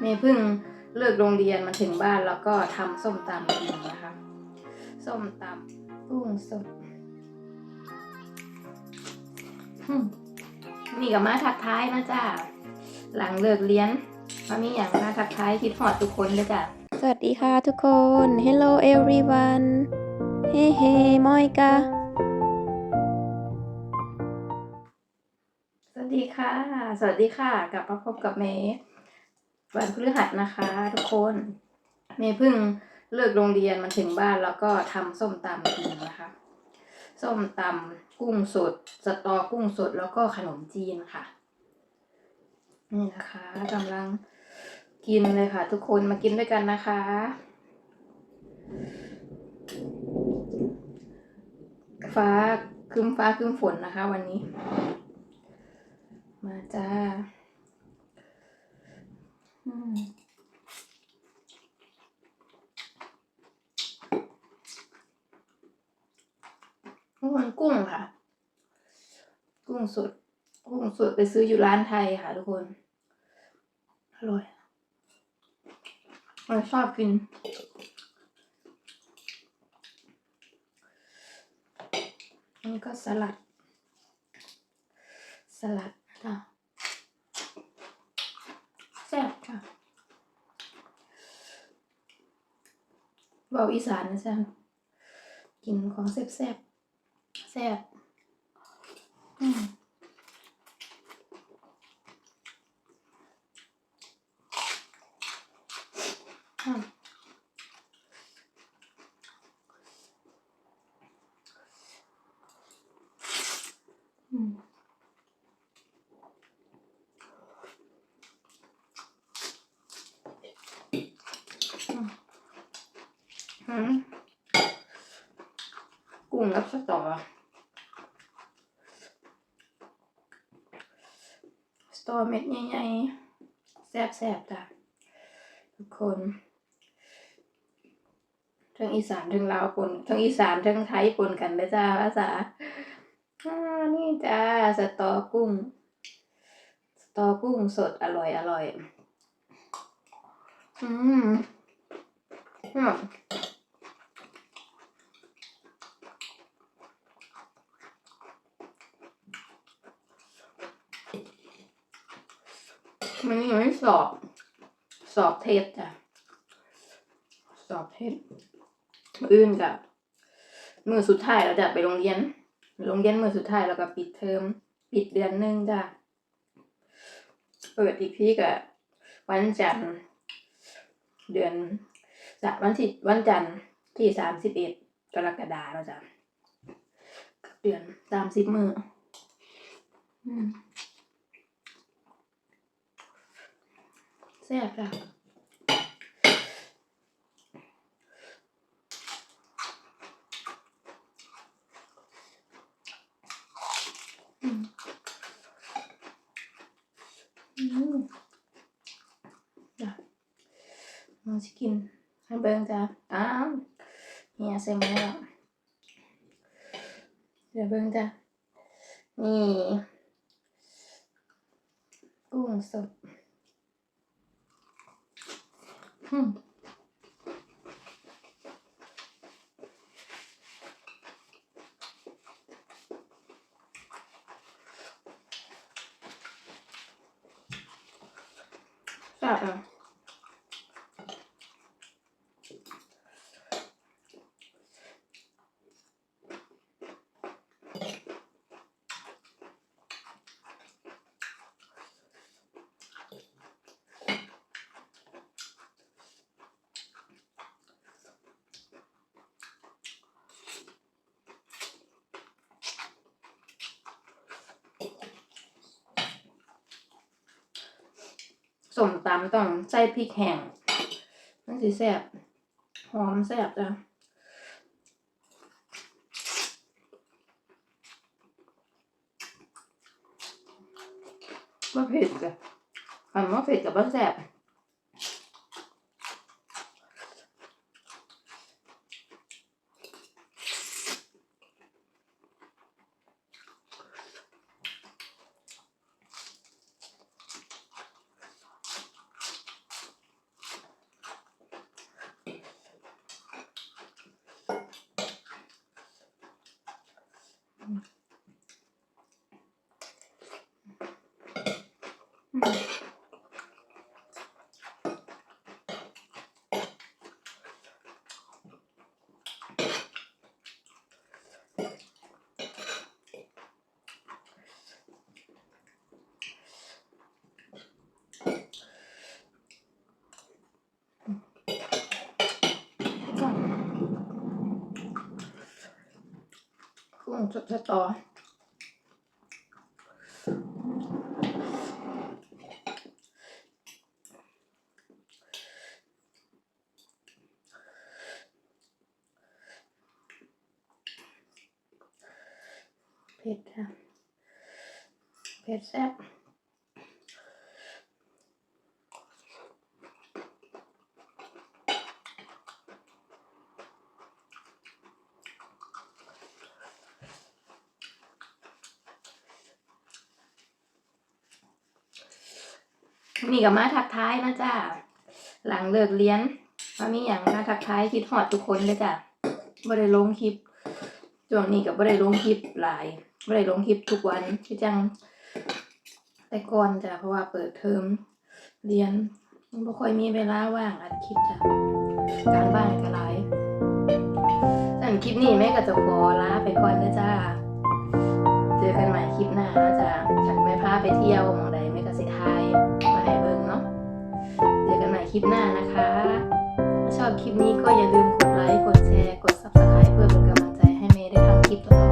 เมย์เพิ่งเลิกโรงเรียนมาถึงบ้านแล้วก็ทำส้มตำกินนะคะ ส้มตำกุ้งสดอืมนี่กับมาทักท้ายนะจ้าหลังเลิกเรียนมามีอย่างมาทักท้ายคิดหอดทุกคนเลยจ้ะสวัสดีค่ะทุกคน Hello everyone เฮ้เฮ้มอยกาสวัสดีค่ะ สวัสดีค่ะ กลับมาพบกับเมย์ วันพฤหัสนะคะ ทุกคนเมย์เพิ่งเลิกโรงเรียนมาถึงบ้านแล้วก็ทำส้มตำกินนะคะ ส้มตำกุ้งสด สตอกุ้งสดแล้วก็ขนมจีนค่ะ นี่นะคะกำลังกินเลยค่ะ ทุกคนมากินด้วยกันนะคะ ฟ้าครึ้มฟ้าครึ้มฝนนะคะ วันนี้ มาจ้า อืมทุกคนกุ้งค่ะ กุ้งสด กุ้งสดไปซื้ออยู่ร้านไทยค่ะทุกคน อร่อยเราชอบกิน อันนี้ก็สลัด สลัดค่ะแซ่บค่ะ เบาอีสานนะจ๊ะกินของแซ่บแซ่บแซ่บอืมอืมอืม อืม กุ้งกับสตอสตอเม็ดใหญ่ๆแซ่บๆจ้ะทุกคนทั้งอีสานทั้งลาวปนทั้งอีสานทั้งไทยปนกันเลยจ้าภาษาอ่านี่จ้าสตอกุ้ง สตอกุ้งสดอร่อยอร่อย อืมอืม มันยังไม่สอบ สอบเทสจ้ะ สอบเทสมื้ออื่นกับมือสุดท้ายเราจะไปโรงเรียน โรงเรียนมือสุดท้ายแล้วก็ปิดเทอม ปิดเดือนหนึ่งจ้ะ เปิดอีกทีกับวันจันทร์ เดือนจะวันที่วันจันทร์ที่สามสิบเอ็ดกรกฎาเราจะเดือนสามสิบมืออืม แซ่บค่ะอืมอืมจ้ะมาสิกินให้เบิ่งจ้ะอ้าวเฮียใส่มาแล้วเดี๋ยวเบิ่งจ้ะนี่กุ้งสด อืมแสมตำต้องใส่พริกแห้งมันสิแซ่บหอมแซ่บจ้ะว่เผ็ดจ้ะอันว่เผ็ดกับว่แซ่บ กุ้งสดส ผ็ดค่ะเผ็ดแซ่บนี่กับมาทักท้ายนะจ้าหลังเลิกเรียนมามีอย่างมาทักท้ายคิดหอดทุกคนเลยจ้ะบ่ได้ลงคลิป ช่วงนี้กับบ่ได้ลงคลิปหลายบ่ได้ลงคลิปทุกวันที่จัง แต่ก่อนจ้ะเพราะว่าเปิดเทอมเรียนบ่ค่อยมีเวลาว่างอัดคลิปจ้ะการบ้านก็หลายสั่คลิปนี้แม่ก็จะขอลาไปก่อนนะจ้าเจอกันใหม่คลิปหน้านะจ้ะฉันไม่พาไปเที่ยวมองใดแม่ก็สิทายมาให้เบิ่งเนาะเจอกันใหม่คลิปหน้านะคะ ถ้าชอบคลิปนี้ก็อย่าลืมกดไลค์กดแชร์กด Subscribe เพื่อเป็นกำลัง ใ